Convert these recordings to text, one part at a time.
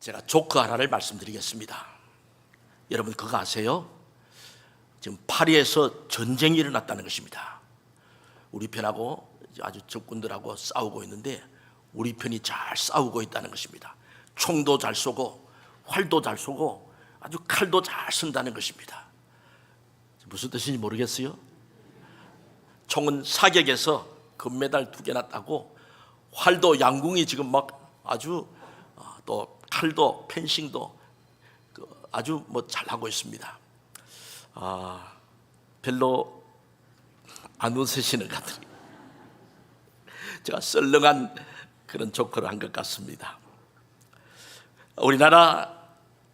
제가 조크 하나를 말씀드리겠습니다. 여러분 그거 아세요? 지금 파리에서 전쟁이 일어났다는 것입니다. 우리 편하고 아주 적군들하고 싸우고 있는데 우리 편이 잘 싸우고 있다는 것입니다. 총도 잘 쏘고 활도 잘 쏘고 아주 칼도 잘 쓴다는 것입니다. 무슨 뜻인지 모르겠어요. 총은 사격에서 금메달 두 개나 따고 활도 양궁이 지금 막 아주 어, 또 칼도 펜싱도 그 아주 뭐 잘하고 있습니다. 아 별로 안 웃으시는 것 같아요. 제가 썰렁한 그런 조커를 한 것 같습니다. 우리나라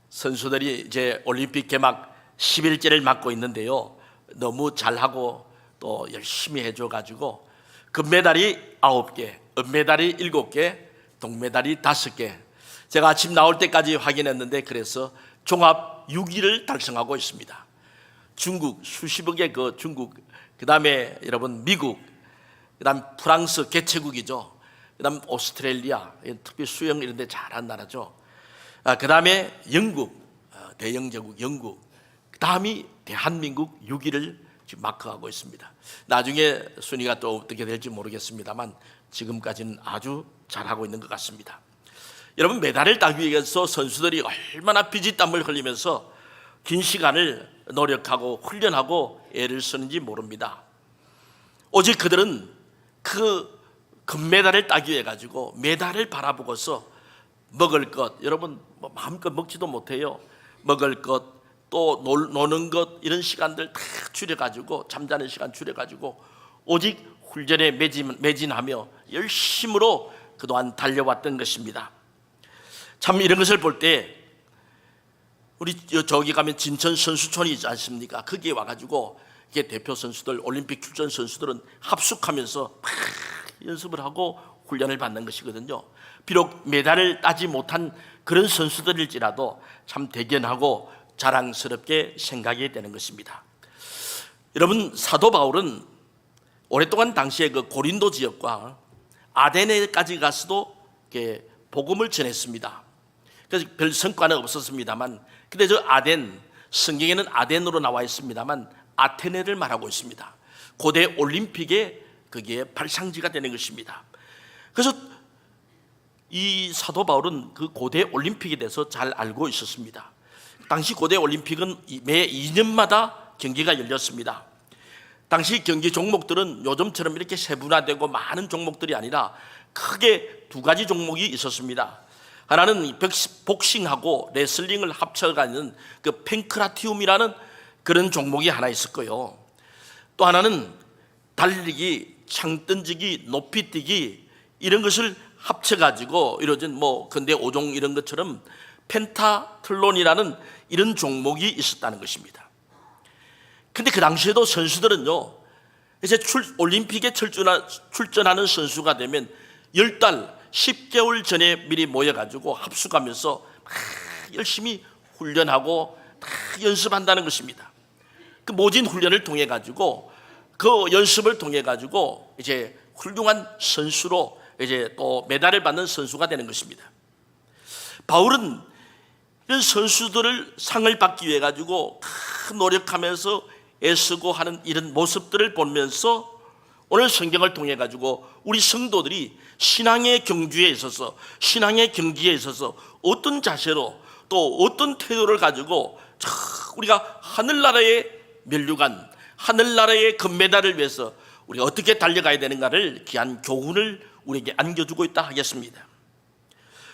선수들이 이제 올림픽 개막 10일째를 맞고 있는데요. 너무 잘하고 또 열심히 해줘 가지고 금메달이 9개, 은메달이 7개, 동메달이 5개. 제가 아침 나올 때까지 확인했는데 그래서 종합 6위를 달성하고 있습니다. 중국 수십억의 그 중국 그다음에 여러분 미국 그다음 프랑스 개최국이죠. 그다음 오스트레일리아 특히 수영 이런 데 잘한 나라죠. 아, 그다음에 영국 어, 대영 제국 영국 그다음이 대한민국 6위를 지금 마크하고 있습니다. 나중에 순위가 또 어떻게 될지 모르겠습니다만 지금까지는 아주 잘하고 있는 것 같습니다. 여러분 메달을 따기 위해서 선수들이 얼마나 피지땀을 흘리면서 긴 시간을 노력하고 훈련하고 애를 쓰는지 모릅니다. 오직 그들은 그 금메달을 따기 위해 가지고 메달을 바라보고서 먹을 것 여러분 뭐 마음껏 먹지도 못해요. 먹을 것 또 노는 것 이런 시간들 다 줄여 가지고 잠자는 시간 줄여 가지고 오직 훈련에 매진, 매진하며 열심으로 그동안 달려왔던 것입니다. 참 이런 것을 볼 때 우리 저기 가면 진천 선수촌이 있지 않습니까? 거기에 와가지고 이게 대표 선수들 올림픽 출전 선수들은 합숙하면서 막 연습을 하고 훈련을 받는 것이거든요. 비록 메달을 따지 못한 그런 선수들일지라도 참 대견하고 자랑스럽게 생각이 되는 것입니다. 여러분 사도 바울은 오랫동안 당시에 그 고린도 지역과 아데네까지 가서도 복음을 전했습니다. 그래서 별 성과는 없었습니다만, 근데 저 아덴 성경에는 아덴으로 나와 있습니다만 아테네를 말하고 있습니다. 고대 올림픽의 그게 발상지가 되는 것입니다. 그래서 이 사도 바울은 그 고대 올림픽에 대해서 잘 알고 있었습니다. 당시 고대 올림픽은 매 2년마다 경기가 열렸습니다. 당시 경기 종목들은 요즘처럼 이렇게 세분화되고 많은 종목들이 아니라 크게 두 가지 종목이 있었습니다. 하나는 복싱하고 레슬링을 합쳐가는 그 펜크라티움이라는 그런 종목이 하나 있었고요. 또 하나는 달리기, 창 던지기, 높이 뛰기 이런 것을 합쳐가지고 이루어진 뭐 근대 5종 이런 것처럼 펜타틀론이라는 이런 종목이 있었다는 것입니다. 근데 그 당시에도 선수들은요, 이제 출, 올림픽에 출전하, 출전하는 선수가 되면 열 달, 10개월 전에 미리 모여가지고 합숙하면서 막 열심히 훈련하고 다 연습한다는 것입니다. 그 모진 훈련을 통해 가지고 그 연습을 통해 가지고 이제 훌륭한 선수로 이제 또 메달을 받는 선수가 되는 것입니다. 바울은 이런 선수들을 상을 받기 위해 가지고 큰 노력하면서 애쓰고 하는 이런 모습들을 보면서 오늘 성경을 통해 가지고 우리 성도들이 신앙의 경주에 있어서 신앙의 경기에 있어서 어떤 자세로 또 어떤 태도를 가지고 우리가 하늘나라의 멸류관 하늘나라의 금메달을 위해서 우리가 어떻게 달려가야 되는가를 귀한 교훈을 우리에게 안겨주고 있다 하겠습니다.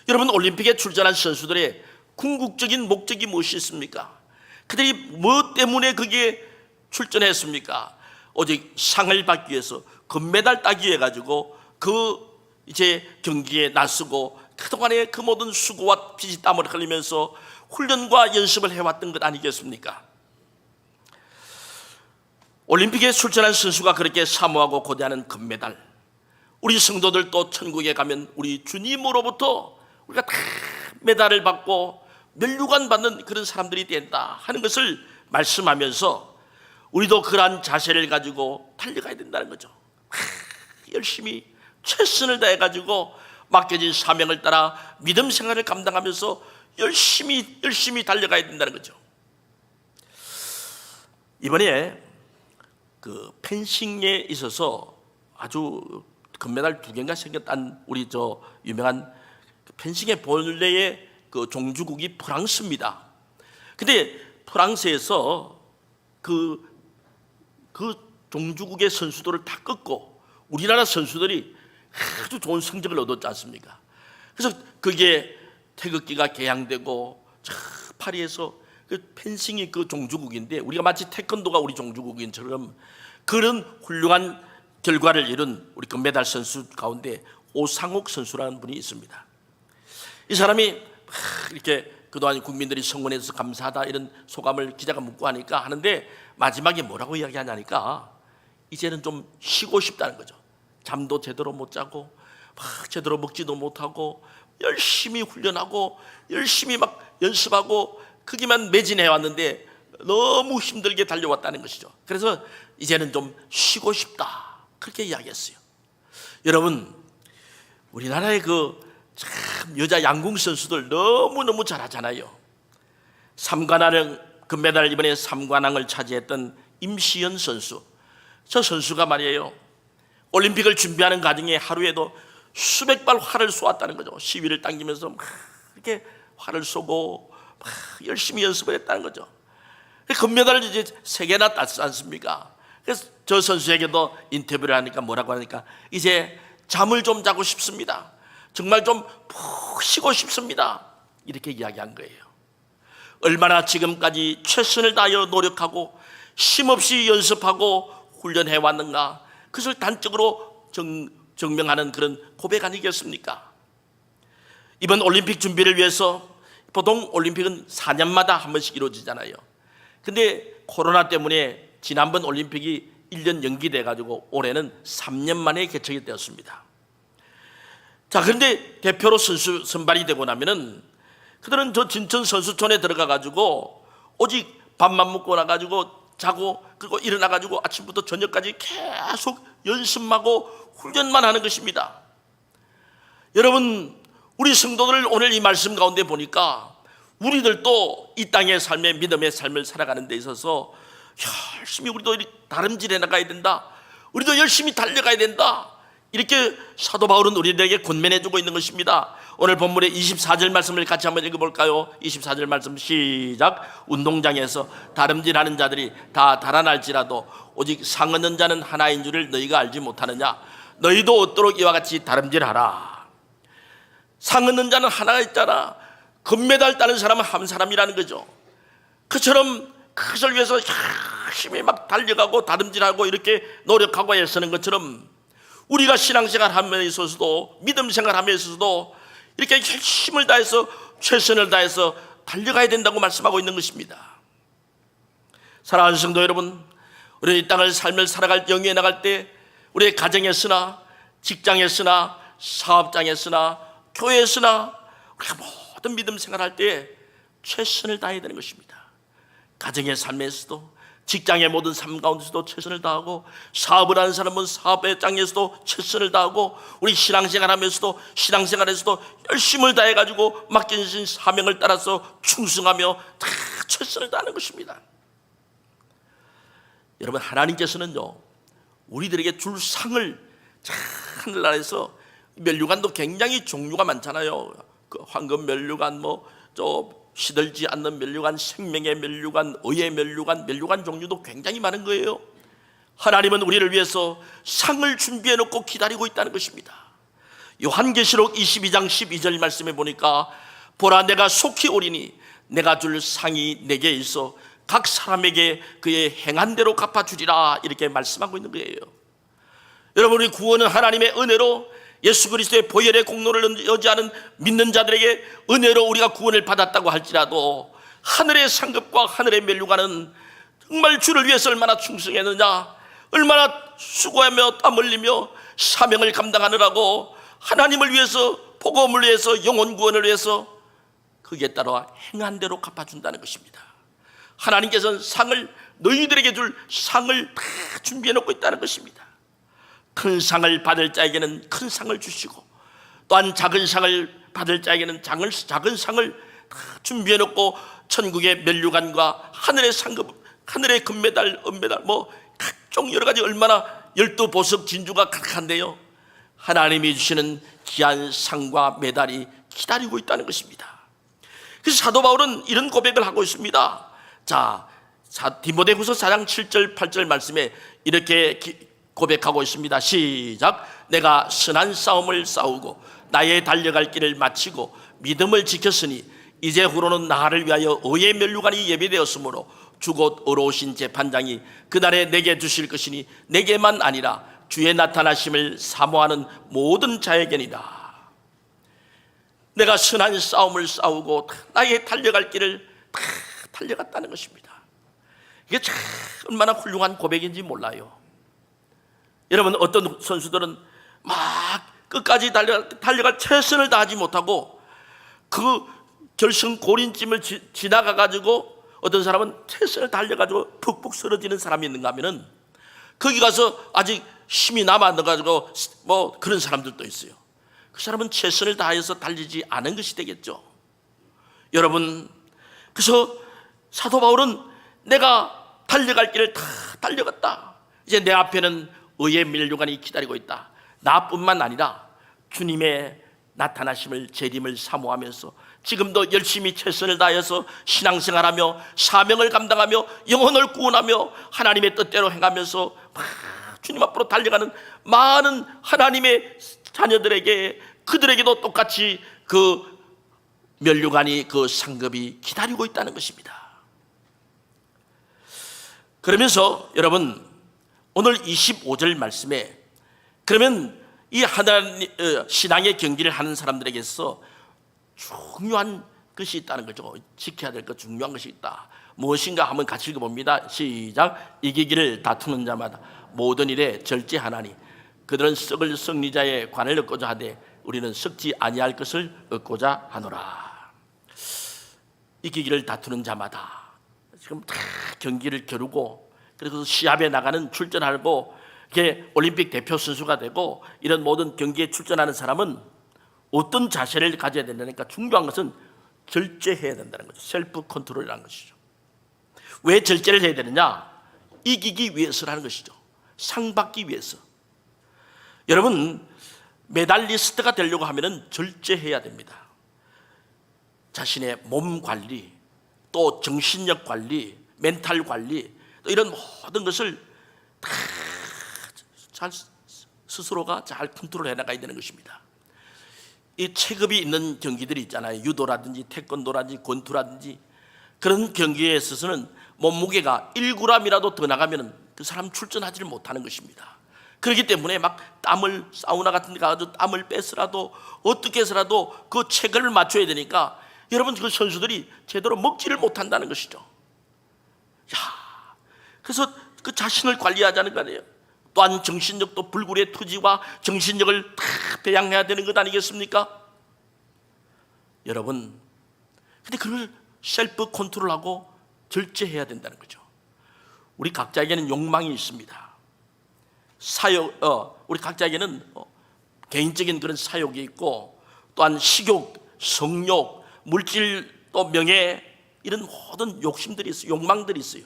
여러분 올림픽에 출전한 선수들의 궁극적인 목적이 무엇이 있습니까? 그들이 무엇 때문에 그게 출전했습니까? 오직 상을 받기 위해서 금메달 따기 위해 가지고 그 이제 경기에 나서고 그동안의 그 모든 수고와 피지 땀을 흘리면서 훈련과 연습을 해왔던 것 아니겠습니까? 올림픽에 출전한 선수가 그렇게 사모하고 고대하는 금메달 우리 성도들도 천국에 가면 우리 주님으로부터 우리가 다 메달을 받고 멸류관 받는 그런 사람들이 된다 하는 것을 말씀하면서 우리도 그러한 자세를 가지고 달려가야 된다는 거죠. 열심히 최선을 다해 가지고 맡겨진 사명을 따라 믿음 생활을 감당하면서 열심히 열심히 달려가야 된다는 거죠. 이번에 그 펜싱에 있어서 아주 금메달 두 개인가 생겼단 우리 저 유명한 그 펜싱의 본래의 그 종주국이 프랑스입니다. 근데 프랑스에서 그, 그 종주국의 선수들을 다 꺾고 우리나라 선수들이 아주 좋은 성적을 얻었지 않습니까? 그래서 그게 태극기가 개양되고 저 파리에서 그 펜싱이 그 종주국인데 우리가 마치 태권도가 우리 종주국인처럼 그런 훌륭한 결과를 이룬 우리 금메달 선수 가운데 오상욱 선수라는 분이 있습니다. 이 사람이 막 이렇게 그동안 국민들이 성원해서 감사하다 이런 소감을 기자가 묻고 하니까 하는데 마지막에 뭐라고 이야기하냐니까 이제는 좀 쉬고 싶다는 거죠. 잠도 제대로 못 자고 막 제대로 먹지도 못하고 열심히 훈련하고 열심히 막 연습하고 크기만 매진해 왔는데 너무 힘들게 달려왔다는 것이죠. 그래서 이제는 좀 쉬고 싶다 그렇게 이야기했어요. 여러분 우리나라의 그 참 여자 양궁 선수들 너무 너무 잘하잖아요. 삼관왕 금메달 이번에 삼관왕을 차지했던 임시연 선수. 저 선수가 말이에요. 올림픽을 준비하는 과정에 하루에도 수백 발 활을 쏘았다는 거죠. 시위를 당기면서 막 이렇게 활을 쏘고 막 열심히 연습을 했다는 거죠. 금메달을 이제 세 개나 땄지 않습니까? 그래서 저 선수에게도 인터뷰를 하니까 뭐라고 하니까 이제 잠을 좀 자고 싶습니다. 정말 좀 푹 쉬고 싶습니다. 이렇게 이야기한 거예요. 얼마나 지금까지 최선을 다하여 노력하고 쉼없이 연습하고 훈련해 왔는가 그것을 단적으로 정, 증명하는 그런 고백 아니겠습니까? 이번 올림픽 준비를 위해서 보통 올림픽은 4년마다 한 번씩 이루어지잖아요. 근데 코로나 때문에 지난번 올림픽이 1년 연기돼 가지고 올해는 3년 만에 개최가 되었습니다. 자, 그런데 대표로 선수 선발이 되고 나면은 그들은 저 진천 선수촌에 들어가 가지고 오직 밥만 먹고 나 가지고 자고 그리고 일어나 가지고 아침부터 저녁까지 계속 연습하고 훈련만 하는 것입니다. 여러분, 우리 성도들 오늘 이 말씀 가운데 보니까 우리들도 이 땅의 삶의 믿음의 삶을 살아가는 데 있어서 열심히 우리도 다름질해 나가야 된다. 우리도 열심히 달려가야 된다. 이렇게 사도 바울은 우리들에게 권면해 주고 있는 것입니다. 오늘 본문의 24절 말씀을 같이 한번 읽어볼까요? 24절 말씀 시작. 운동장에서 다름질하는 자들이 다 달아날지라도 오직 상 얻는 자는 하나인 줄을 너희가 알지 못하느냐? 너희도 얻도록 이와 같이 다름질하라. 상 얻는 자는 하나가 있잖아. 금메달 따는 사람은 한 사람이라는 거죠. 그처럼 그것을 위해서 열심히 막 달려가고 다름질하고 이렇게 노력하고 애쓰는 것처럼 우리가 신앙생활 하면에 있어서도 믿음 생활 하면에 있어서도 이렇게 힘을 다해서 최선을 다해서 달려가야 된다고 말씀하고 있는 것입니다. 사랑하는 성도 여러분, 우리 이 땅을 삶을 살아갈 영위에 나갈 때 우리의 가정에 쓰나 직장에 쓰나 사업장에 쓰나 교회에 쓰나 우리가 모든 믿음 생활할 때 최선을 다해야 되는 것입니다. 가정의 삶에서도 직장의 모든 삶 가운데서도 최선을 다하고 사업을 하는 사람은 사업의 장에서도 최선을 다하고 우리 신앙생활 하면서도 신앙생활에서도 열심을 다해 가지고 맡겨진 사명을 따라서 충성하며 다 최선을 다하는 것입니다. 여러분 하나님께서는요 우리들에게 줄 상을 하늘나라에서 멸류관도 굉장히 종류가 많잖아요. 그 황금 멸류관 뭐저 시들지 않는 멸류관, 생명의 멸류관, 의의 멸류관, 멸류관 종류도 굉장히 많은 거예요. 하나님은 우리를 위해서 상을 준비해 놓고 기다리고 있다는 것입니다. 요한계시록 22장 12절 말씀에 보니까 보라 내가 속히 오리니 내가 줄 상이 내게 있어 각 사람에게 그의 행한 대로 갚아 주리라 이렇게 말씀하고 있는 거예요. 여러분 우리 구원은 하나님의 은혜로 예수 그리스도의 보혈의 공로를 여지하는 믿는 자들에게 은혜로 우리가 구원을 받았다고 할지라도 하늘의 상급과 하늘의 멸류관은 정말 주를 위해서 얼마나 충성했느냐 얼마나 수고하며 땀 흘리며 사명을 감당하느라고 하나님을 위해서 복음을 위해서 영혼 구원을 위해서 거기에 따라 행한 대로 갚아준다는 것입니다. 하나님께서는 상을 너희들에게 줄 상을 다 준비해 놓고 있다는 것입니다 큰 상을 받을 자에게는 큰 상을 주시고 또한 작은 상을 받을 자에게는 장을, 작은 상을 다 준비해 놓고 천국의 멸류관과 하늘의 상급, 하늘의 금메달, 은메달, 뭐 각종 여러 가지 얼마나 열두 보석 진주가 가득한데요. 하나님이 주시는 귀한 상과 메달이 기다리고 있다는 것입니다. 그래서 사도 바울은 이런 고백을 하고 있습니다. 자, 자 디모데후서 4장 7절 8절 말씀에 이렇게 기- 고백하고 있습니다. 시작. 내가 선한 싸움을 싸우고 나의 달려갈 길을 마치고 믿음을 지켰으니 이제 후로는 나를 위하여 의의 멸류관이 예비되었으므로 주곧 어로오신 재판장이 그날에 내게 주실 것이니 내게만 아니라 주의 나타나심을 사모하는 모든 자에게니라. 내가 선한 싸움을 싸우고 나의 달려갈 길을 다 달려갔다는 것입니다. 이게 참 얼마나 훌륭한 고백인지 몰라요. 여러분 어떤 선수들은 막 끝까지 달려, 달려갈 최선을 다하지 못하고 그 결승 고린쯤을 지, 지나가 가지고 어떤 사람은 최선을 달려 가지고 푹푹 쓰러지는 사람이 있는가 하면은 거기 가서 아직 힘이 남아 가지고 뭐 그런 사람들도 있어요. 그 사람은 최선을 다해서 달리지 않은 것이 되겠죠. 여러분, 그래서 사도 바울은 내가 달려갈 길을 다 달려갔다. 이제 내 앞에는 의의 밀류관이 기다리고 있다. 나뿐만 아니라 주님의 나타나심을 재림을 사모하면서 지금도 열심히 최선을 다해서 신앙생활하며 사명을 감당하며 영혼을 구원하며 하나님의 뜻대로 행하면서 막 주님 앞으로 달려가는 많은 하나님의 자녀들에게 그들에게도 똑같이 그 멸류관이 그 상급이 기다리고 있다는 것입니다. 그러면서 여러분 오늘 25절 말씀에 그러면 이 하나님 어, 신앙의 경기를 하는 사람들에게서 중요한 것이 있다는 거죠. 지켜야 될 것 중요한 것이 있다. 무엇인가 하면 같이 읽어봅니다. 시작. 이기기를 다투는 자마다 모든 일에 절제하나니 그들은 썩을 승리자의 관을 얻고자 하되 우리는 썩지 아니할 것을 얻고자 하노라. 이기기를 다투는 자마다 지금 다 경기를 겨루고 그래서 시합에 나가는 출전하고 이게 올림픽 대표 선수가 되고 이런 모든 경기에 출전하는 사람은 어떤 자세를 가져야 된다니까 중요한 것은 절제해야 된다는 거죠. 셀프 컨트롤이라는 것이죠. 왜 절제를 해야 되느냐? 이기기 위해서라는 것이죠. 상 받기 위해서. 여러분 메달리스트가 되려고 하면은 절제해야 됩니다. 자신의 몸 관리, 또 정신력 관리, 멘탈 관리, 또 이런 모든 것을 다 잘 스스로가 잘 컨트롤해 나가야 되는 것입니다. 이 체급이 있는 경기들이 있잖아요. 유도라든지 태권도라든지 권투라든지 그런 경기에 있어서는 몸무게가 1g이라도 더 나가면 그 사람 출전하지를 못하는 것입니다. 그렇기 때문에 막 땀을 사우나 같은 데 가서 땀을 뺏으라도 어떻게 해서라도 그 체급을 맞춰야 되니까 여러분 그 선수들이 제대로 먹지를 못한다는 것이죠. 야, 그래서 그 자신을 관리하자는 거 아니에요. 또한 정신력도 불굴의 투지와 정신력을 다 배양해야 되는 것 아니겠습니까? 여러분, 근데 그걸 셀프 컨트롤하고 절제해야 된다는 거죠. 우리 각자에게는 욕망이 있습니다. 사욕, 어, 우리 각자에게는 어, 개인적인 그런 사욕이 있고 또한 식욕, 성욕, 물질 또 명예 이런 모든 욕심들이 있어요. 욕망들이 있어요.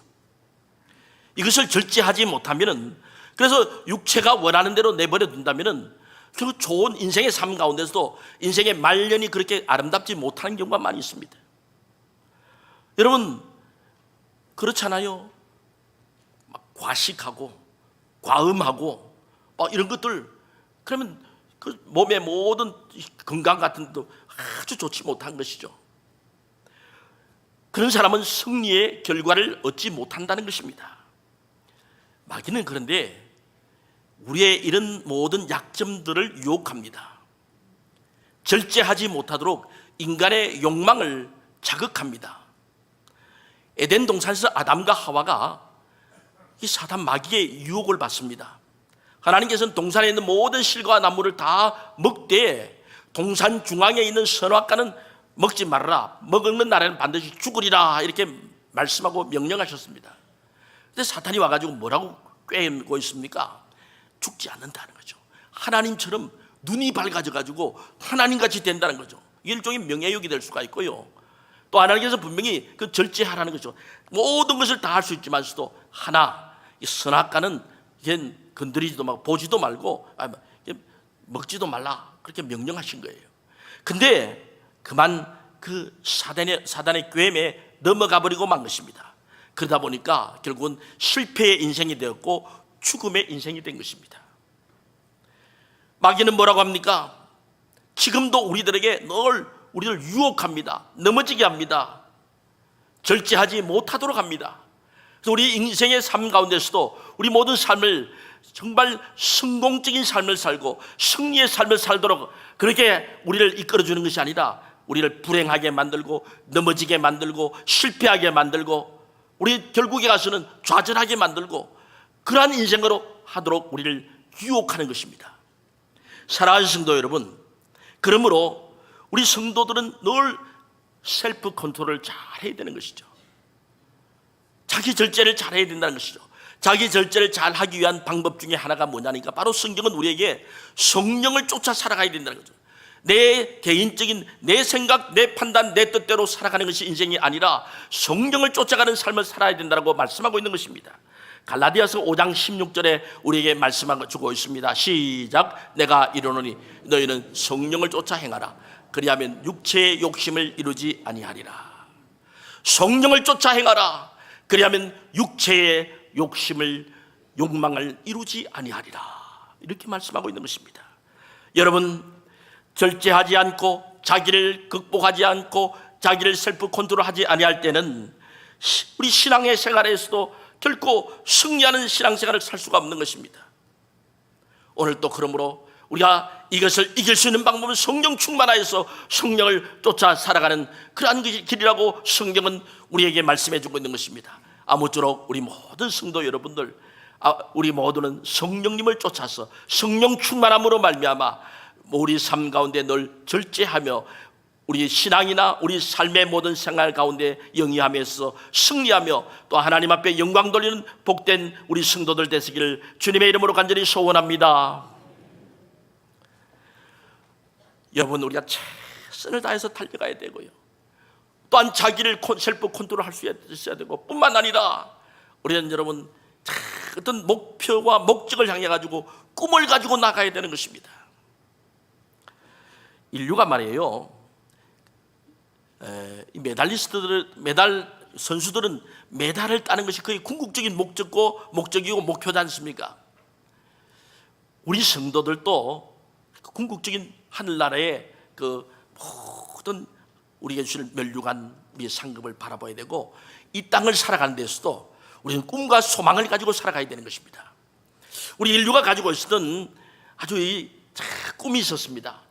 이것을 절제하지 못하면은 그래서 육체가 원하는 대로 내버려 둔다면은 그 좋은 인생의 삶 가운데서도 인생의 말년이 그렇게 아름답지 못하는 경우가 많이 있습니다. 여러분 그렇잖아요. 막 과식하고 과음하고 막 이런 것들 그러면 그 몸의 모든 건강 같은 것도 아주 좋지 못한 것이죠. 그런 사람은 승리의 결과를 얻지 못한다는 것입니다. 마귀는 그런데 우리의 이런 모든 약점들을 유혹합니다. 절제하지 못하도록 인간의 욕망을 자극합니다. 에덴 동산에서 아담과 하와가 이 사단 마귀의 유혹을 받습니다. 하나님께서는 동산에 있는 모든 실과 나무를 다 먹되 동산 중앙에 있는 선악과는 먹지 말라. 먹는 날에는 반드시 죽으리라 이렇게 말씀하고 명령하셨습니다. 근데 사탄이 와가지고 뭐라고 꿰고 있습니까? 죽지 않는다는 거죠. 하나님처럼 눈이 밝아져 가지고 하나님 같이 된다는 거죠. 일종의 명예욕이 될 수가 있고요. 또 하나님께서 분명히 그 절제하라는 거죠. 모든 것을 다 할 수 있지만서도 하나 이 선악과는 건드리지도 말고 보지도 말고 아, 이게 먹지도 말라 그렇게 명령하신 거예요. 근데 그만 그 사단의 사단의 궤에 넘어가 버리고 만 것입니다. 그러다 보니까 결국은 실패의 인생이 되었고 죽음의 인생이 된 것입니다. 마귀는 뭐라고 합니까? 지금도 우리들에게 늘 우리를 유혹합니다. 넘어지게 합니다. 절제하지 못하도록 합니다. 그래서 우리 인생의 삶 가운데서도 우리 모든 삶을 정말 성공적인 삶을 살고 승리의 삶을 살도록 그렇게 우리를 이끌어주는 것이 아니라 우리를 불행하게 만들고 넘어지게 만들고 실패하게 만들고 우리 결국에 가서는 좌절하게 만들고 그러한 인생으로 하도록 우리를 유혹하는 것입니다. 사랑하는 성도 여러분, 그러므로 우리 성도들은 늘 셀프 컨트롤을 잘 해야 되는 것이죠. 자기 절제를 잘 해야 된다는 것이죠. 자기 절제를 잘 하기 위한 방법 중에 하나가 뭐냐니까 바로 성경은 우리에게 성령을 쫓아 살아가야 된다는 거죠. 내 개인적인 내 생각, 내 판단, 내 뜻대로 살아가는 것이 인생이 아니라 성령을 쫓아가는 삶을 살아야 된다고 말씀하고 있는 것입니다. 갈라디아서 5장 16절에 우리에게 말씀하고 있습니다. 시작. 내가 이르노니 너희는 성령을 쫓아 행하라. 그리하면 육체의 욕심을 이루지 아니하리라. 성령을 쫓아 행하라. 그리하면 육체의 욕심을 욕망을 이루지 아니하리라. 이렇게 말씀하고 있는 것입니다. 여러분 절제하지 않고 자기를 극복하지 않고 자기를 셀프 컨트롤하지 아니할 때는 시- 우리 신앙의 생활에서도 결코 승리하는 신앙생활을 살 수가 없는 것입니다. 오늘 또 그러므로 우리가 이것을 이길 수 있는 방법은 성령 충만하여서 성령을 쫓아 살아가는 그러한 길이라고 성경은 우리에게 말씀해 주고 있는 것입니다. 아무쪼록 우리 모든 성도 여러분들 아, 우리 모두는 성령님을 쫓아서 성령 충만함으로 말미암아 우리 삶 가운데 늘 절제하며 우리 신앙이나 우리 삶의 모든 생활 가운데 영위하면서 승리하며 또 하나님 앞에 영광 돌리는 복된 우리 성도들 되시기를 주님의 이름으로 간절히 소원합니다. 여러분 우리가 최선을 다해서 달려가야 되고요. 또한 자기를 콘- 셀프 컨트롤할 수 있어야 되고 뿐만 아니라 우리는 여러분 자, 어떤 목표와 목적을 향해 가지고 꿈을 가지고 나가야 되는 것입니다. 인류가 말이에요. 에, 이 메달리스트들 메달 선수들은 메달을 따는 것이 거의 궁극적인 목적고 목적이고 목표지 않습니까? 우리 성도들도 그 궁극적인 하늘나라의 그 모든 우리에게 주실 멸류관 우리의 상급을 바라봐야 되고 이 땅을 살아가는 데서도 우리는 꿈과 소망을 가지고 살아가야 되는 것입니다. 우리 인류가 가지고 있었던 아주 이 자, 꿈이 있었습니다.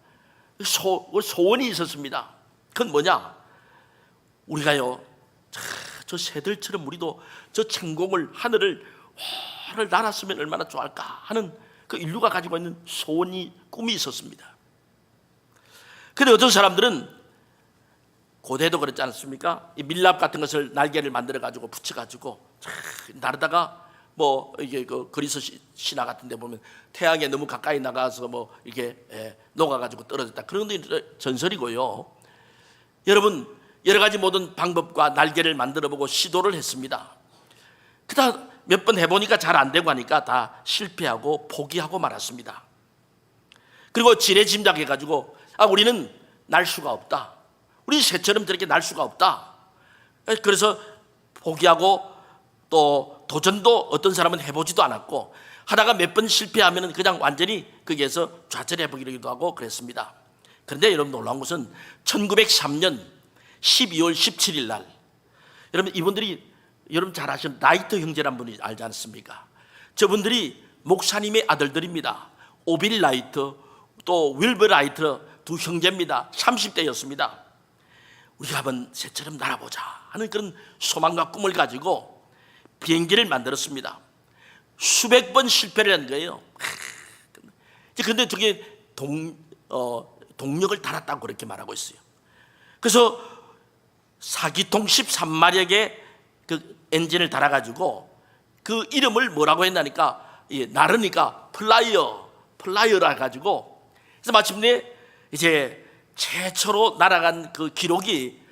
소, 소원이 있었습니다. 그건 뭐냐? 우리가요, 자, 저 새들처럼 우리도 저 천공을 하늘을 화를 날았으면 얼마나 좋을까 하는 그 인류가 가지고 있는 소원이 꿈이 있었습니다. 근데 어떤 사람들은 고대도 그렇지 않습니까? 이 밀랍 같은 것을 날개를 만들어 가지고 붙여 가지고 날다가 뭐 이게 그 그리스 시- 신화 같은 데 보면 태양에 너무 가까이 나가서 뭐 이렇게 예, 녹아 가지고 떨어졌다. 그런 게 전설이고요. 여러분 여러 가지 모든 방법과 날개를 만들어 보고 시도를 했습니다. 그다 몇 번 해보니까 잘 안 되고 하니까 다 실패하고 포기하고 말았습니다. 그리고 지레 짐작해 가지고 아 우리는 날 수가 없다. 우리 새처럼 저렇게 날 수가 없다. 그래서 포기하고 또 도전도 어떤 사람은 해보지도 않았고 하다가 몇 번 실패하면 그냥 완전히 거기에서 좌절해 보기도 하고 그랬습니다. 그런데 여러분 놀라운 것은 1903년 12월 17일 날 여러분 이분들이 여러분 잘 아시는 라이트 형제란 분이 알지 않습니까? 저분들이 목사님의 아들들입니다. 오빌 라이트 또 윌버 라이트 두 형제입니다. 30대였습니다. 우리가 한번 새처럼 날아보자 하는 그런 소망과 꿈을 가지고 비행기를 만들었습니다. 수백 번 실패를 한 거예요. 근데 저게 동, 어, 동력을 달았다고 그렇게 말하고 있어요. 그래서 사기통 13마력의 그 엔진을 달아가지고 그 이름을 뭐라고 했나니까 예, 나르니까 플라이어, 플라이어라 가지고 그래서 마침내 이제 최초로 날아간 그 기록이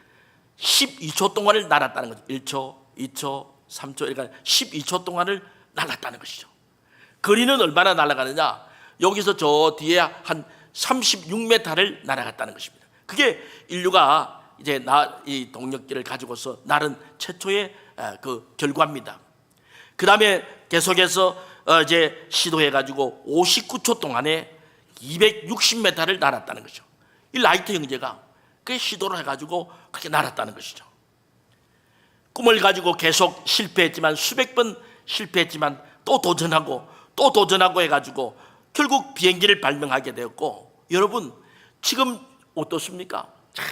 12초 동안을 날았다는 거죠. 1초, 2초, 3초, 그러니까 12초 동안을 날았다는 것이죠. 거리는 얼마나 날아가느냐? 여기서 저 뒤에 한 36m를 날아갔다는 것입니다. 그게 인류가 이제 나 이 동력기를 가지고서 날은 최초의 아, 그 결과입니다. 그 다음에 계속해서 어, 이제 시도해 가지고 59초 동안에 260m를 날았다는 거죠. 이 라이트 형제가 그 시도를 해 가지고 그렇게 날았다는 것이죠. 꿈을 가지고 계속 실패했지만 수백 번 실패했지만 또 도전하고 또 도전하고 해가지고 결국 비행기를 발명하게 되었고 여러분 지금 어떻습니까? 차,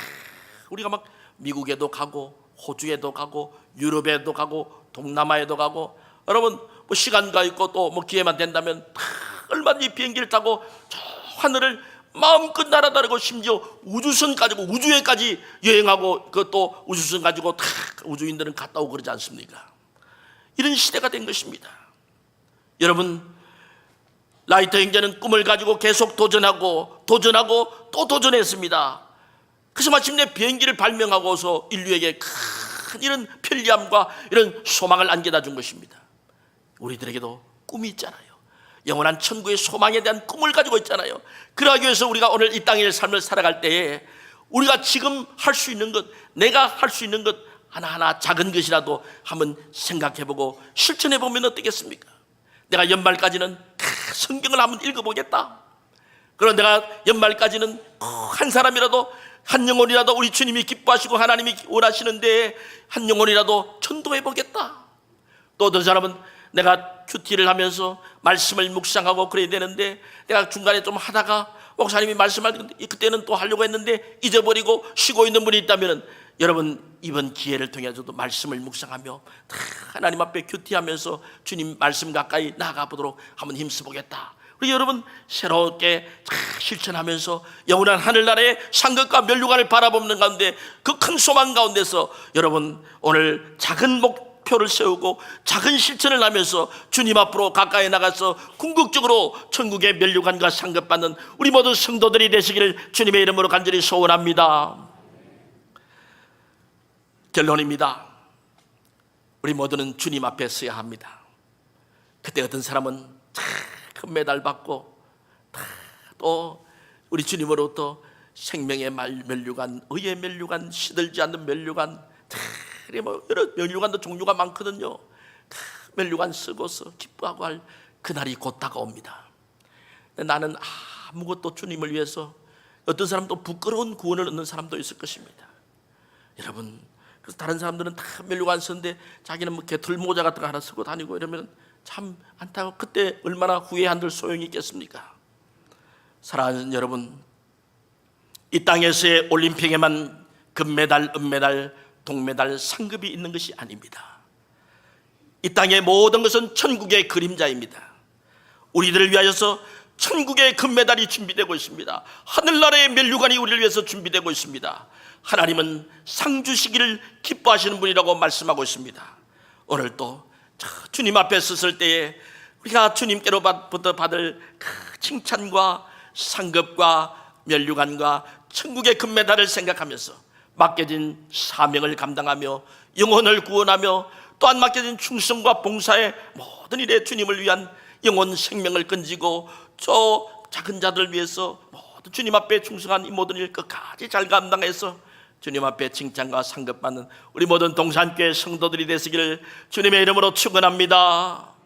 우리가 막 미국에도 가고 호주에도 가고 유럽에도 가고 동남아에도 가고 여러분 뭐 시간가 있고 또 뭐 기회만 된다면 다 얼마든지 비행기를 타고 저 하늘을 마음껏 날아다니고 심지어 우주선 가지고 우주에까지 여행하고 그것도 우주선 가지고 다 우주인들은 갔다 오고 그러지 않습니까? 이런 시대가 된 것입니다. 여러분 라이터 형제는 꿈을 가지고 계속 도전하고 도전하고 또 도전했습니다. 그래서 마침내 비행기를 발명하고서 인류에게 큰 이런 편리함과 이런 소망을 안겨다 준 것입니다. 우리들에게도 꿈이 있잖아요. 영원한 천국의 소망에 대한 꿈을 가지고 있잖아요. 그러기 위해서 우리가 오늘 이 땅의 삶을 살아갈 때에 우리가 지금 할 수 있는 것, 내가 할 수 있는 것 하나하나 작은 것이라도 한번 생각해보고 실천해보면 어떻겠습니까? 내가 연말까지는 크, 성경을 한번 읽어보겠다. 그럼 내가 연말까지는 한 사람이라도 한 영혼이라도 우리 주님이 기뻐하시고 하나님이 원하시는데 한 영혼이라도 전도해 보겠다. 또 어떤 사람은 내가 큐티를 하면서 말씀을 묵상하고 그래야 되는데 내가 중간에 좀 하다가 목사님이 말씀할 때 그때는 또 하려고 했는데 잊어버리고 쉬고 있는 분이 있다면 여러분 이번 기회를 통해서도 말씀을 묵상하며 다 하나님 앞에 큐티하면서 주님 말씀 가까이 나아가 보도록 한번 힘써 보겠다. 우리 여러분 새롭게 다 실천하면서 영원한 하늘나라의 상급과 멸류관을 바라보는 가운데 그 큰 소망 가운데서 여러분 오늘 작은 목 표를 세우고 작은 실천을 하면서 주님 앞으로 가까이 나가서 궁극적으로 천국의 멸류관과 상급받는 우리 모든 성도들이 되시기를 주님의 이름으로 간절히 소원합니다. 결론입니다. 우리 모두는 주님 앞에 서야 합니다. 그때 어떤 사람은 큰 메달 받고 다또 우리 주님으로부터 생명의 말 멸류관, 의의 멸류관, 시들지 않는 멸류관, 다뭐 여러 멸류관도 종류가 많거든요. 다 멸류관 쓰고서 기뻐하고 할 그날이 곧 다가옵니다. 나는 아무것도 주님을 위해서 어떤 사람도 부끄러운 구원을 얻는 사람도 있을 것입니다. 여러분, 그래서 다른 사람들은 다 멸류관 쓰는데 자기는 뭐 개털 모자 같은 거 하나 쓰고 다니고 이러면 참 안타고 그때 얼마나 후회한들 소용이 있겠습니까? 사랑하는 여러분, 이 땅에서의 올림픽에만 금메달, 은메달, 동메달, 상급이 있는 것이 아닙니다. 이 땅의 모든 것은 천국의 그림자입니다. 우리들을 위하여서 천국의 금메달이 준비되고 있습니다. 하늘나라의 멸류관이 우리를 위해서 준비되고 있습니다. 하나님은 상 주시기를 기뻐하시는 분이라고 말씀하고 있습니다. 오늘 또 주님 앞에 섰을 때에 우리가 주님께로부터 받을 그 칭찬과 상급과 멸류관과 천국의 금메달을 생각하면서 맡겨진 사명을 감당하며 영혼을 구원하며 또한 맡겨진 충성과 봉사의 모든 일에 주님을 위한 영혼 생명을 건지고 저 작은 자들 위해서 모두 주님 앞에 충성한 이 모든 일 끝까지 잘 감당해서 주님 앞에 칭찬과 상급받는 우리 모든 동산교회 성도들이 되시기를 주님의 이름으로 축원합니다.